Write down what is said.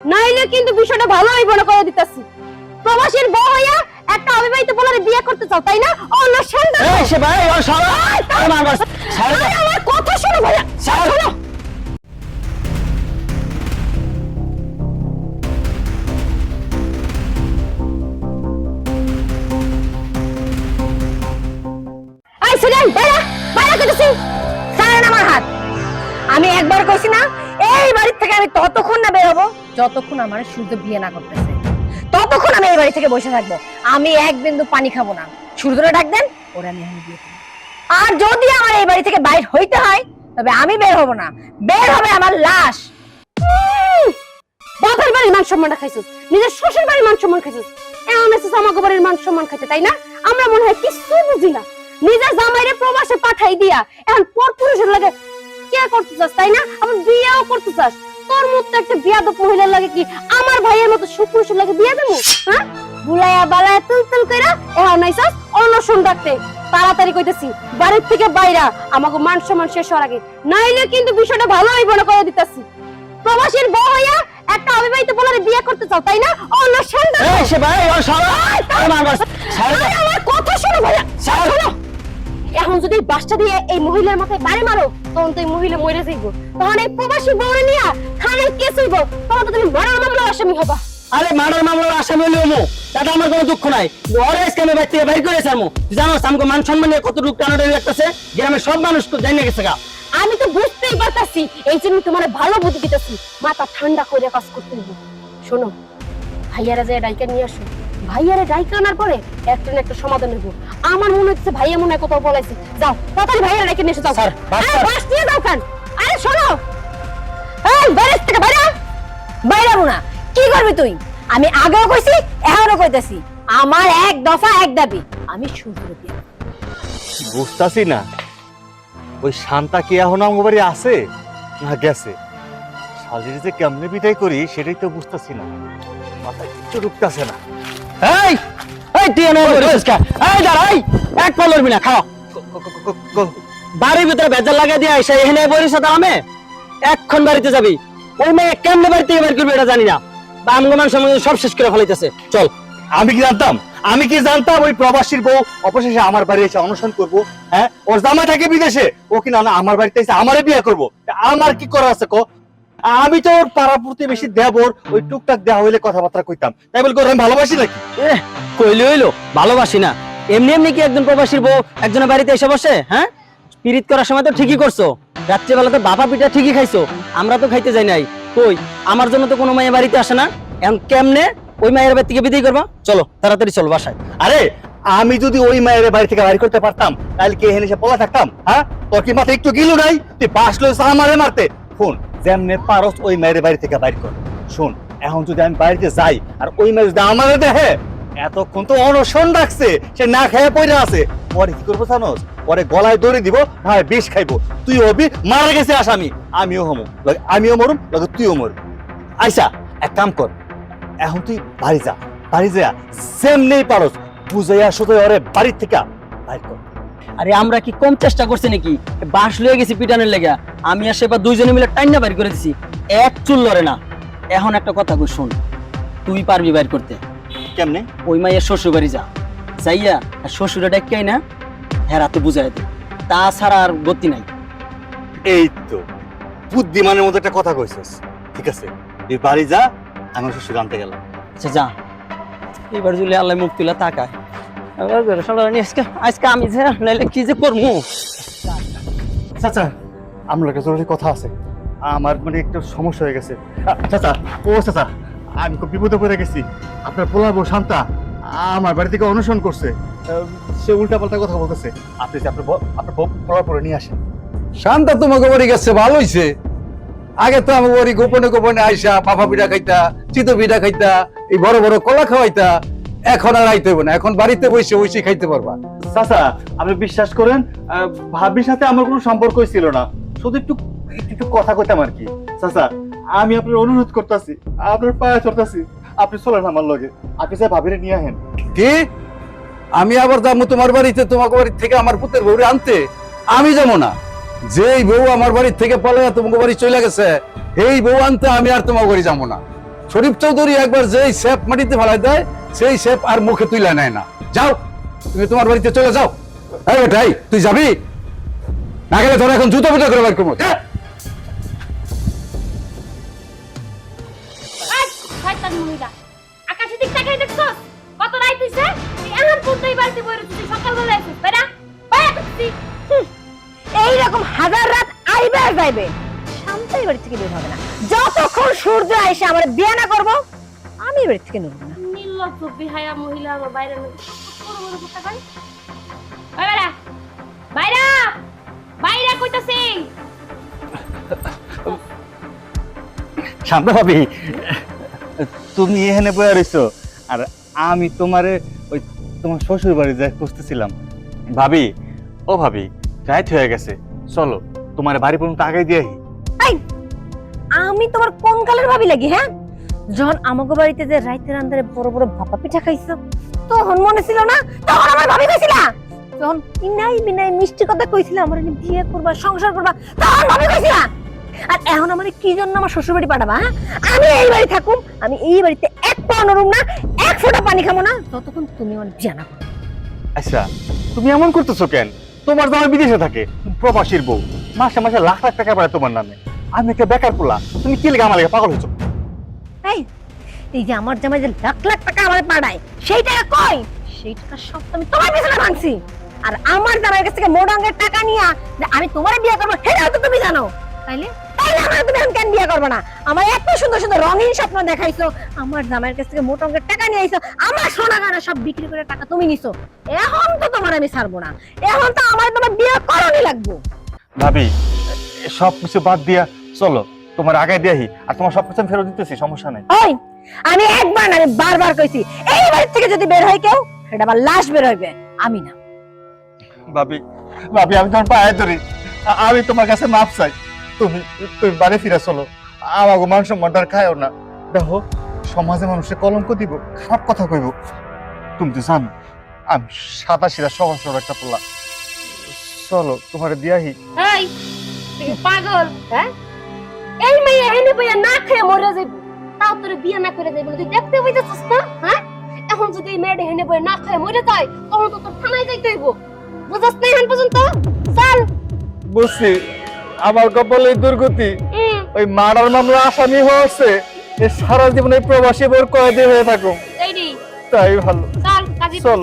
নাইলে কিন্তু বিষয়টা ভালো হইব না করে দিতাছি। প্রবাসীর বউ হইয়া একটা অবিবাহিত বিয়ে করতে চাও তাই না? সন্তান এই সে ভাই ও সারা আমার কথা শোনো ভাইয়া। আমি একবার কইছি না এই থেকে আমি ততক্ষণ না বের হব, যতক্ষণ আমার সূর্য বিয়ে না করতেছে। ততক্ষণ আমি এই বাড়ি থেকে বসে থাকব। আমি এক বিন্দু পানি খাব না। সূর্যরে ডাক দেন, ওরা আমি আমি বিয়ে আর যদি আমার এই বাড়ি থেকে বাইর হইতে হয়, তবে আমি বের হব না। বের হবে আমার লাশ। বাপের বাড়ির মান সম্মানটা খাইছিস, নিজের শ্বশুর বাড়ির মান সম্মান খাইছিস। এমন এসেছিস আমাকে বাড়ির মান সম্মান খাইতে, তাই না? আমরা মনে হয় কিছু বুঝি না। নিজের জামাইরে প্রবাসে পাঠাই দিয়া, এখন পর পুরুষের লাগে কে করতে চাস, তাই না? আবার বিয়েও করতে চাস। তোর মতো একটা বিয়াদব মহিলার লাগে কি আমার ভাইয়ের মতো সুপুরুষের লাগে বিয়ে দেবো? হ্যাঁ? বুলাইয়া বালায়া তুল তুল কইরা এখন নাইছাস অনশন ডাকতে তাড়াতাড়ি কইতেছি বাড়ির থেকে বাইরা আমাকে মান সম্মান শেষ হওয়ার আগে। নাইলে কিন্তু বিষয়টা ভালো হইব না করে দিতাছি। প্রবাসীর বউ হইয়া একটা অবিবাহিত বলারে বিয়ে করতে চাও তাই না? অনশন এই সে ভাই ও সারা সারা আমার কথা শোনো ভাইয়া শোনো। এখন যদি বাসটা দিয়ে এই মহিলার মাথায় বাড়ি মারো তখন তো এই মহিলা মরে যাইব। তখন এই প্রবাসী বউরে নিয়া থানায় কেস হইব। তখন তো তুমি মারার আসামি হবা। আরে মার্ডার মামলার আসামি হলে মো তাতে আমার কোনো দুঃখ নাই। ওরে আজকে আমি বাইরে বাইর করে জানো আমাকে মান সম্মান নিয়ে কতটুকু লাগতেছে? গ্রামের সব মানুষ তো জানিয়ে গেছে গা। আমি তো বুঝতেই পারতাছি এই জন্য তোমার ভালো বুদ্ধি দিতেছি। মাথা ঠান্ডা করে কাজ করতে হইব। শোনো ভাইয়ারা যে ডাইকা নিয়ে আসো। ভাইয়ারে ডাইকা আনার পরে একটা না একটা সমাধান হইব। আমার মনে হচ্ছে ভাইয়া মনে হয় কোথাও বলাইছে যাও তাড়াতাড়ি ভাইয়ারা ডাইকা নিয়ে এসো যাও। স্যার, বাস, যাও আরে শোনো থেকে বাইরে না। কি করবি তুই? আমি আগেও কইছি এখনও কইতাছি। আমার এক দফা এক দাবি আমি দিয়ে বুঝতাছি না। ওই শান্তা কি এখন আমার বাড়ি আছে? না গেছে। শালির যে কেমনে বিদায় করি সেটাই তো বুঝতাছি না। মাথায় কিচ্ছু ঢুকতাছে না। এই! এই তুই এই দাঁড়াই এক পা লড়বি না খাও। বাড়ির ভিতরে ভেজাল লাগাই দিয়ে আইসা এখানে বলিস দামে এক্ষণ বাড়িতে যাবি। ওই মেয়ে কেমনে বাড়ি থেকে বের করবি এটা জানি না। বা আমগো মান সব শেষ করে ফেলাইতেছে। চল। আমি কি জানতাম? আমি কি জানতাম ওই প্রবাসীর বউ অবশেষে আমার বাড়ি এসে অনশন করব? হ্যাঁ? ওর জামা থাকে বিদেশে। ও কি না আমার বাড়িতে এসে আমারে বিয়ে করব? আমার কি করা আছে কো? আমি তো ওর পাড়া প্রতিবেশী দেবর ওই টুকটাক দেওয়া হইলে কথাবার্তা কইতাম। তাই বলে আমি ভালোবাসি নাকি? কইলে হইল ভালোবাসি না। এমনি এমনি কি একজন প্রবাসীর বউ একজনের বাড়িতে এসে বসে হ্যাঁ? পিরিত করার সময় তো ঠিকই করছ। রাত্রিবেলা তো বাবা পিঠা ঠিকই খাইছো, আমরা তো খাইতে যাই নাই। কই, আমার জন্য তো কোনো মেয়ে বাড়িতে আসে না। এখন কেমনে ওই মায়ের বাড়ি থেকে বিদায় করবা? চলো, তাড়াতাড়ি চলো বাসায়। আরে, আমি যদি ওই মায়ের বাড়ি থেকে বাড়ি করতে পারতাম, তাহলে কে এসে পলা থাকতাম? হ্যাঁ? তোর কি মাথায় একটু গিলু নাই? তুই বাসলো আমারে মারতে। ফোন যেমনে পারস ওই মায়ের বাড়ি থেকে বাইর কর। শোন, এখন যদি আমি বাড়িতে যাই, আর ওই মেয়ে যদি আমারে দেখে, এতক্ষণ তো অনশন রাখছে, সে না খেয়ে পড়ে আছে। পরে কি করব জানোস? পরে গলায় দড়ি দিব ভাই বিষ খাইবো। তুই হবি মারা গেছে আসামি। আমিও হমু। লগে আমিও মরুম লগে তুইও মর আইসা এক কাম কর এখন তুই বাড়ি যা। বাড়ি যা যেমনি পারস বুঝাইয়া শুধু ওরে বাড়ির থেকে বাইর কর। আরে আমরা কি কম চেষ্টা করছি নাকি? বাস লয়ে গেছি পিটানের লেগা। আমি আর সেবার দুইজনে মিলে টাইনা বাইর করে দিছি। এক চুল লড়ে না। এখন একটা কথা কই শুন। তুই পারবি বাইর করতে। কেমনে? ওই মাইয়ের শ্বশুর বাড়ি যা। যাইয়া আর শ্বশুরে ডাক্কাই না। হ্যাঁ রাতে বুঝাই দে তাছাড়া আর গতি নাই। এই তো বুদ্ধিমানের মধ্যে একটা কথা কইছিস। ঠিক আছে তুই বাড়ি যা আমি শ্বশুর আনতে গেলাম আচ্ছা যা। এবার যদি আল্লাহ মুখ তুলা তাকায় আজকে আজকে আমি যে নাইলে কি যে করব? চাচা আমার একটা জরুরি কথা আছে। আমার মানে একটু সমস্যা হয়ে গেছে। চাচা ও চাচা আমি খুব বিপদে পড়ে গেছি। আপনার পোলা বউ শান্তা। আমার বাড়ি থেকে অনুসরণ করছে। সে উল্টা পাল্টা কথা বলতেছে। আপনি আপনার পোলা পরে নিয়ে আসেন। শান্তা তোমাকে বাড়ি গেছে ভালো হইছে। আগে তো আমার বাড়ি গোপনে গোপনে আইসা পাপা পিঠা খাইতা চিতো পিঠা খাইতা এই বড় বড় কলা খাওয়াইতা এখন আর আইতে হইব না। এখন বাড়িতে বসে বসে খাইতে পারবা। চাচা আপনি বিশ্বাস করেন আহ, ভাবির সাথে আমার কোনো সম্পর্কই ছিল না। শুধু একটু একটু একটু কথা কইতাম আর কি। চাচা আমি আপনার অনুরোধ করতেছি আপনার পায়ে চড়তেছি। আপনি চলেন আমার লগে। আপনি স্যার ভাবিরে নিয়ে আহেন। কি? আমি আবার যাব তোমার বাড়িতে, তোমাকে বাড়ি থেকে আমার পুতের বউরে আনতে? আমি যাব না। যেই বউ আমার বাড়ির থেকে পালে তোমাকে বাড়ি চলে গেছে, এই বউ আনতে আমি আর তোমার বাড়ি যাব না। শরীফ চৌধুরী একবার যেই সেপ মাটিতে ফেলাই দেয়, সেই সেপ আর মুখে তুলে নেয় না। যাও, তুমি তোমার বাড়িতে চলে যাও। এই ভাই তুই যাবি? না গেলে তোর এখন জুতো পুজো করে বার করব। শয়তান মহিলা। আকাশের দিক তাকাই দেখছস? কত রাত হইছে? এই এখন এই বাড়িতে বইরে তুই সকালবেলা আইছিস, বেরা? বাইরে করছি। হুম, এইরকম হাজার রাত আইবে আর যাইবে শান্ত বাড়ি থেকে বের হবে না যতক্ষণ সূর্য এসে আমার বিয়ে না করব আমি বাড়ি থেকে নেব না নির্লজ্জ বিহায়া মহিলা আমার বাইরে বড় বড় কথা কয় বাইরা বাইরা বাইরা কইতাছি শান্ত ভাবি তুমি এখানে বয়ে রইছো। আর আমি তোমারে ওই তোমার শ্বশুর বাড়ি যাই খুঁজতেছিলাম। ভাবি ও ভাবি রাইত হয়ে গেছে। চলো তোমার বাড়ি পর্যন্ত আগে দিয়ে আহি। এই, আমি তোমার কোন কালের ভাবি লাগি হ্যাঁ? যখন আমাকে বাড়িতে যে রাইতের আন্দারে বড় বড় ভাপা পিঠা খাইছো তখন মনে ছিল না তখন আমার ভাবি কইছিলা। তখন ইনাই বিনাই মিষ্টি কথা কইছিলা আমার বিয়ে করবা সংসার করবা তখন ভাবি কইছিলা। আর এখন আমার কি জন্য আমার শ্বশুর বাড়ি পাঠাবা হ্যাঁ? আমি এই বাড়ি থাকুম আমি এই বাড়িতে এক পা নরম না এক ফোঁটা পানি খাব না ততক্ষণ তুমি আমার বিয়ে না করো। আচ্ছা তুমি এমন করতেছো কেন? তোমার জামাই বিদেশে থাকে প্রবাসীর বউ। মাসে মাসে লাখ লাখ টাকা পায় তোমার নামে। আমি একটা বেকার পোলা তুমি কি লেগে আমার পাগল হয়েছো? এই এই যে আমার জামাই যে লাখ লাখ টাকা আমার পাড়ায় সেই টাকা কই? সেই টাকা সব আমি তোমার পিছনে ভাঙছি। আর আমার জামাইয়ের কাছ থেকে মোট অঙ্কের টাকা নিয়া আমি তোমার বিয়ে করব সেটাও তো তুমি জানো। তাইলে আমার তুমি এখন কেন বিয়ে করব না? আমার এত সুন্দর সুন্দর রঙিন স্বপ্ন দেখাইছো। আমার জামাইয়ের কাছ থেকে মোট অঙ্কের টাকা নিয়ে আইছো। আমার সোনা গানা সব বিক্রি করে টাকা তুমি নিছো। এখন তো তোমার আমি ছাড়বো না। এখন তো আমার তোমার বিয়ে করণই লাগবো। ভাবি সব কিছু বাদ দিয়া চলো তোমার আগে আর তোমার সব কিছু ফেরত দিতেছি সমস্যা নাই। ওই আমি একবার না আমি বারবার কইছি এই বাড়ি থেকে যদি বের হয় কেউ সেটা আমার লাশ বের হইবে। আমি না। ভাবি ভাবি আমি তোমার পায়ে ধরি। আমি তোমার কাছে মাপ চাই। তুমি তুমি বাড়ি ফিরে চলো। আমাকে মান সম্মানটা আর খায়ও না। দেখো সমাজে মানুষে কলঙ্ক দিব খারাপ কথা কইব। তুমি তো জানো আমি সাদা সিধা সহজ সরল একটা পোলা। চলো তোমার দিয়াহি এই পাগল হ্যাঁ? এই মেয়ে এনে বইয়া না খেয়ে মরে যাইব। তাও তোর বিয়ে না করে যাইব তুই দেখতে পাইতেছিস না হ্যাঁ? এখন যদি এই মেয়েটা হেনে বইয়া না খেয়ে মরে যায় তখন তো তোর থানায় যাইতে হইব। বুঝাস না এখন পর্যন্ত? চল। বুঝছি। আমার কপালে দুর্গতি ওই মার্ডার মামলা আসামি হয়েছে এই সারা জীবন এই প্রবাসী বোর কয়েদি হয়ে থাকুক। তাই ভালো। চল।